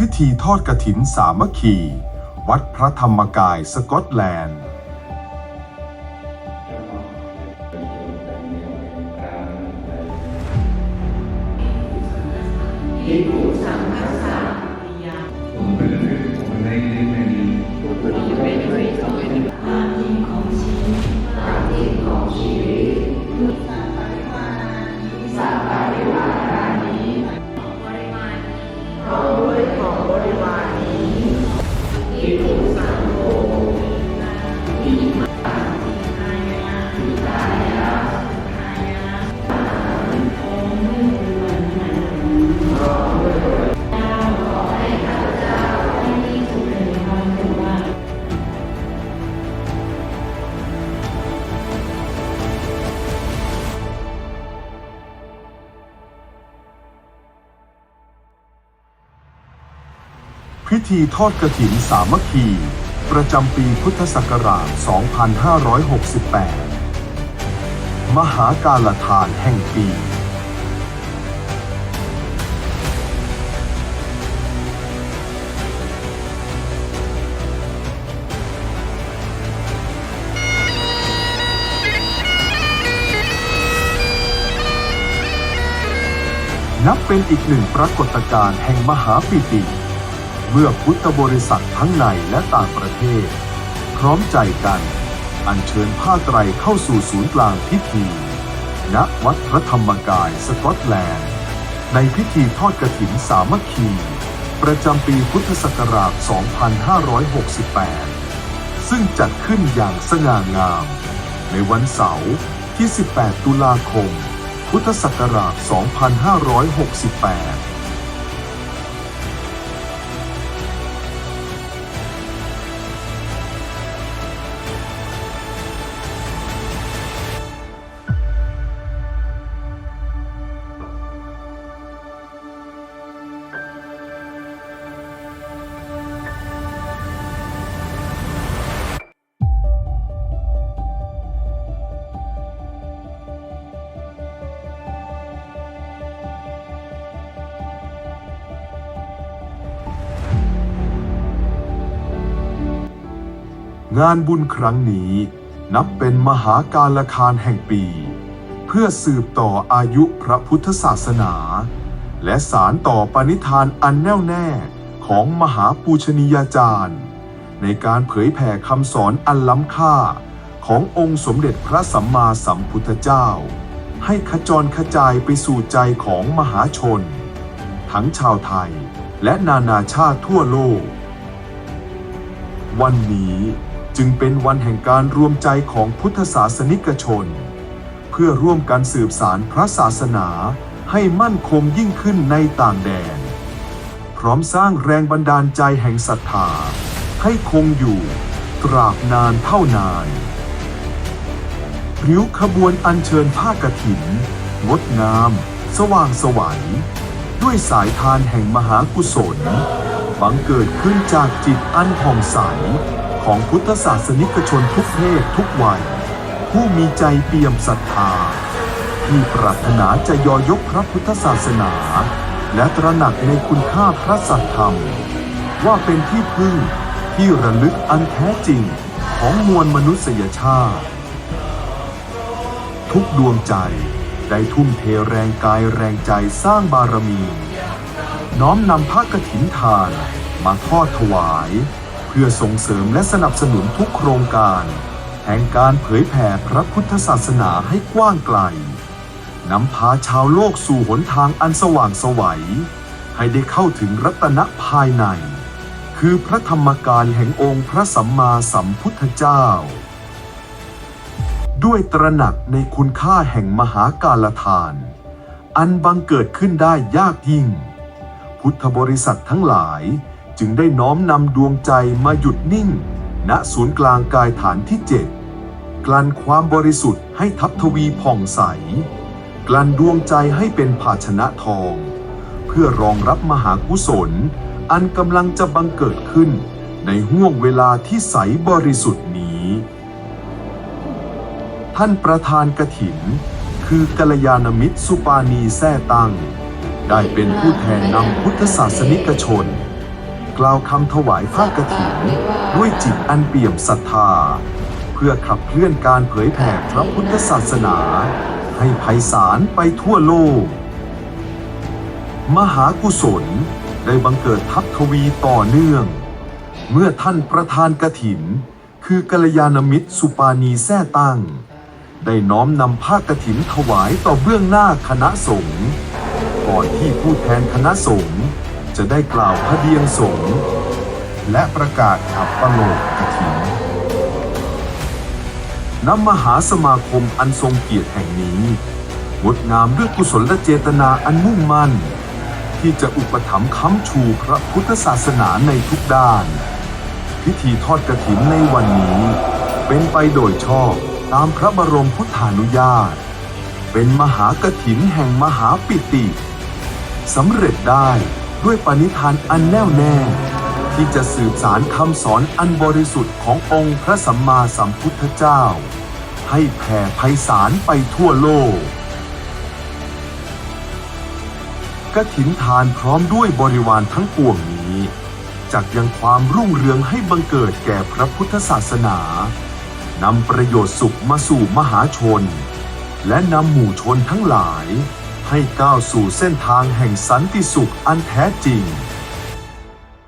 พิธีทอดกระถินสามัคคี วัดพระธรรมกายสกอตแลนด์ผม ธีทอดกฐินสามัคคี ประจำปีพุทธศักราช 2568 มหาการทานแห่งปี นับเป็นอีกหนึ่งปรากฏการณ์แห่งมหาปิติ เมื่อพุทธบริษัททั้งในและต่างประเทศ พร้อมใจกัน อัญเชิญผ้าไตรเข้าสู่ศูนย์กลางพิธี ณวัดพระธรรมกายสกอตแลนด์ ในพิธีทอดกฐินสามัคคี ประจำปีพุทธศักราช 2568 ซึ่งจัดขึ้นอย่างสง่างาม ในวันเสาร์ที่ 18 ตุลาคม พุทธศักราช 2568 งานบุญครั้งนี้นับเป็นมหาการละคารแห่งปี เพื่อสืบต่ออายุพระพุทธศาสนา และสารต่อปณิธานอันแน่วแน่ของมหาปูชนียาจารย์ ในการเผยแผ่คำสอนอันล้ำค่าขององค์สมเด็จพระสัมมาสัมพุทธเจ้า ให้ขจรขจายไปสู่ใจของมหาชน ทั้งชาวไทยและนานาชาติทั่วโลก วันนี้ จึงเป็นวันแห่งการรวมใจของพุทธศาสนิกชน เพื่อร่วมกันสืบสารพระศาสนาให้มั่นคงยิ่งขึ้นในต่างแดน พร้อมสร้างแรงบันดาลใจแห่งศรัทธา ให้คงอยู่ตราบนานเท่านานริ้วขบวนอัญเชิญผ้ากฐินงดงาม สว่างสวัยด้วยสายทานแห่งมหากุศล บังเกิดขึ้นจากจิตอันผ่องใส ของพุทธศาสนิกชนทุกเพศทุกวัย ผู้มีใจเปี่ยมศรัทธา ที่ปรารถนาจะยอยกพระพุทธศาสนา และตระหนักในคุณค่าพระสัทธรรม ว่าเป็นที่พึ่งที่ระลึกอันแท้จริงของมวลมนุษยชาติ ทุกดวงใจได้ทุ่มเทแรงกายแรงใจสร้างบารมี น้อมนำพระกฐินทานมาทอดถวาย พื่อส่งเสริมและสนับสนุนทุกโครงการ แห่งการเผยแผ่พระพุทธศาสนาให้กว้างไกลนำพาชาวโลกสู่หนทางอันสว่างสวัย ให้ได้เข้าถึงรัตนะภายใน คือพระธรรมกายแห่งองค์พระสัมมาสัมพุทธเจ้า ด้วยตระหนักในคุณค่าแห่งมหาการทาน อันบังเกิดขึ้นได้ยากยิ่ง พุทธบริษัททั้งหลาย จึงได้น้อมนำดวงใจมาหยุดนิ่ง ณศูนย์กลางกายฐานที่เจ็ดกลั่นความบริสุทธิ์ให้ทับทวีผ่องใส กลั่นดวงใจให้เป็นภาชนะทอง เพื่อรองรับมหากุศล อันกำลังจะบังเกิดขึ้น ในห่วงเวลาที่ใสบริสุทธิ์นี้ ท่านประธานกระถิน คือกัลยาณมิตรสุปาณีแท่ตั้ง ได้เป็นผู้แทนนำพุทธศาสนิกชน กล่าวคำถวายผ้ากฐินด้วยจิตอันเปี่ยมศรัทธา เพื่อขับเคลื่อนการเผยแผ่พระพุทธศาสนา ให้ไพศาลไปทั่วโลก มหากุศลได้บังเกิดทัพทวีต่อเนื่อง เมื่อท่านประธานกถิน คือกัลยาณมิตรสุปานีแท้ตั้ง ได้น้อมนำผ้ากฐินถวายต่อเบื้องหน้าคณะสงฆ์ก่อนที่ผู้แทนคณะสงฆ์ จะได้กล่าวพระเดียงสงฆ์และประกาศอัปปโลกกฐินนำมหาสมาคมอันทรงเกียรติแห่งนี้งดงามด้วยกุศลและเจตนาอันมุ่งมั่น ที่จะอุปถัมภ์ค้ำชูพระพุทธศาสนาในทุกด้าน พิธีทอดกฐินในวันนี้ เป็นไปโดยชอบตามพระบรมพุทธานุญาต เป็นมหากฐินแห่งมหาปิติสำเร็จได้ ด้วยปณิธานอันแน่วแน่ ที่จะสืบสารคำสอนอันบริสุทธิ์ขององค์พระสัมมาสัมพุทธเจ้า ให้แผ่ไพศาลไปทั่วโลกกถินทานพร้อมด้วยบริวารทั้งปวงนี้จักยังความรุ่งเรืองให้บังเกิดแก่พระพุทธศาสนานำประโยชน์สุขมาสู่มหาชน และนำหมู่ชนทั้งหลาย ให้ก้าวสู่เส้นทางแห่งสันติสุขอันแท้จริง